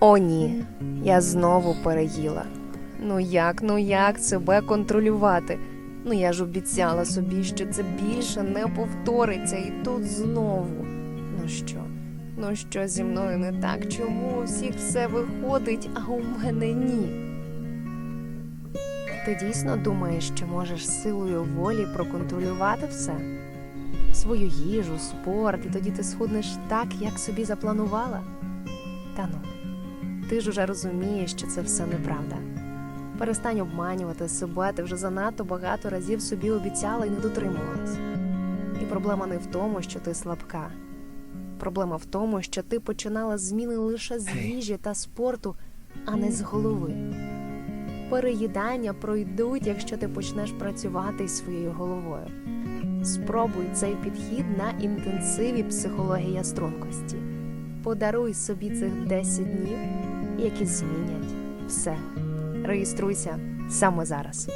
О, ні, я знову переїла. Ну як, ну як себе контролювати? Ну я ж обіцяла собі, що це більше не повториться, і тут знову. Ну що? Ну що зі мною не так? Чому у всіх все виходить, а у мене ні? Ти дійсно думаєш, що можеш силою волі проконтролювати все? Свою їжу, спорт, і тоді ти схуднеш так, як собі запланувала? Та ну, ти ж уже розумієш, що це все неправда. Перестань обманювати себе, ти вже занадто багато разів собі обіцяла і не дотримувалась. І проблема не в тому, що ти слабка. Проблема в тому, що ти починала зміни лише з їжі та спорту, а не з голови. Переїдання пройдуть, якщо ти почнеш працювати своєю головою. Спробуй цей підхід на інтенсиві психологія стрункості. Подаруй собі цих 10 днів, які змінять все. Реєструйся саме зараз.